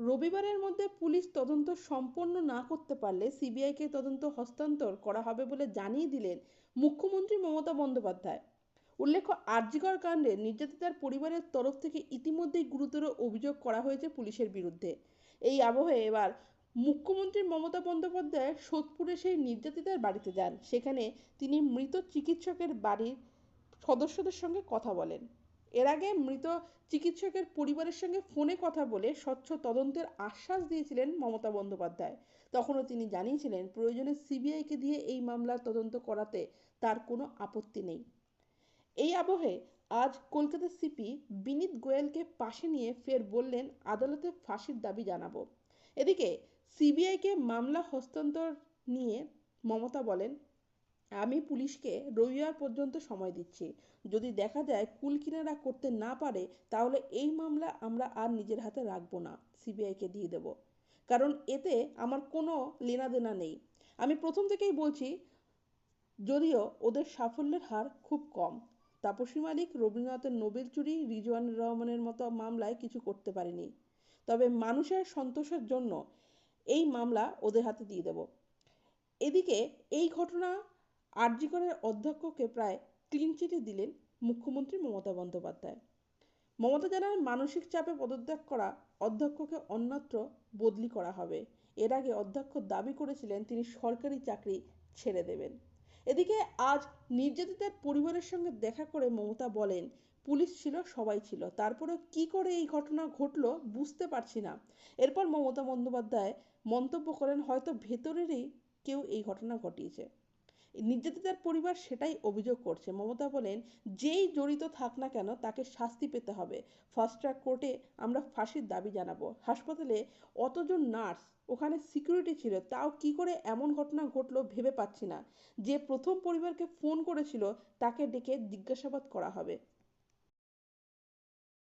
রবিবারের মধ্যে পুলিশ তদন্ত সম্পন্ন না করতে পারলে সিবিআইকে তদন্ত হস্তান্তর করা হবে বলে জানিয়ে দিলেন মুখ্যমন্ত্রী মমতা বন্দ্যোপাধ্যায়। উল্লেখ্য, আরজিকর কাণ্ডে নির্যাতিতার পরিবারের তরফ থেকে ইতিমধ্যেই গুরুতর অভিযোগ করা হয়েছে পুলিশের বিরুদ্ধে। এই আবহে এবার মুখ্যমন্ত্রী মমতা বন্দ্যোপাধ্যায় সোদপুরে সেই নির্যাতিতার বাড়িতে যান। সেখানে তিনি মৃত চিকিৎসকের বাড়ির সদস্যদের সঙ্গে কথা বলেন। এর আগে মৃত চিকিৎসকের পরিবারের সঙ্গে ফোনে কথা বলে স্বচ্ছ তদন্তের আশ্বাস দিয়েছিলেন মমতা বন্দ্যোপাধ্যায়। তখনও তিনি জানিয়েছিলেন, প্রয়োজনে সিবিআইকে দিয়ে এই মামলার তদন্ত করাতে তার কোনো আপত্তি নেই। এই আবহে আজ কলকাতা সিপি বিনীত গোয়েলকে পাশে নিয়ে ফের বললেন, আদালতে ফাঁসির দাবি জানাব। এদিকে সিবিআইকে মামলা হস্তান্তর নিয়ে মমতা বলেন আমি পুলিশকে রবিবার পর্যন্ত সময় দিচ্ছি। যদি দেখা যায় কুল কিনারা করতে না পারে, তাহলে এই মামলা আমরা আর নিজের হাতে রাখব না, সিবিআইকে দিয়ে দেব। কারণ এতে আমার কোনো লেনাদেনা নেই। আমি প্রথম থেকেই বলছি, যদিও ওদের সাফল্যের হার খুব কম। তাপসী মালিক, রবীন্দ্রনাথের নোবেল চুরি, রিজওয়ান রহমানের মতো মামলায় কিছু করতে পারেনি। তবে মানুষের সন্তোষের জন্য এই মামলা ওদের হাতে দিয়ে দেব। এদিকে এই ঘটনা আরজিকরের অধ্যক্ষকে প্রায় ক্লিন চিটে দিলেন মুখ্যমন্ত্রী মমতা বন্দ্যোপাধ্যায়। মমতা জানান, মানসিক চাপে পদত্যাগ করা অধ্যক্ষকে অন্যত্র বদলি করা হবে। এর আগে অধ্যক্ষ দাবি করেছিলেন, তিনি সরকারি চাকরি ছেড়ে দেবেন। এদিকে আজ নির্যাতিতার পরিবারের সঙ্গে দেখা করে মমতা বলেন, পুলিশ ছিল, সবাই ছিল। তারপরে কি করে এই ঘটনা ঘটলো বুঝতে পারছি না। এরপর মমতা বন্দ্যোপাধ্যায় মন্তব্য করেন, হয়তো ভেতরেরই কেউ এই ঘটনা ঘটিয়েছে। নির্যাতিতার পরিবার সেটাই অভিযোগ করছে। মমতা বলেন, যেই জড়িত থাক না কেন তাকে শাস্তি পেতে হবে। ফার্স্ট ট্র্যাক কোর্টে আমরা ফাঁসির দাবি জানাব। হাসপাতালে অতজন নার্স, ওখানে সিকিউরিটি ছিল, তাও কি করে এমন ঘটনা ঘটলো ভেবে পাচ্ছি না। যে প্রথম পরিবারকে ফোন করেছিল, তাকে ডেকে জিজ্ঞাসাবাদ করা হবে।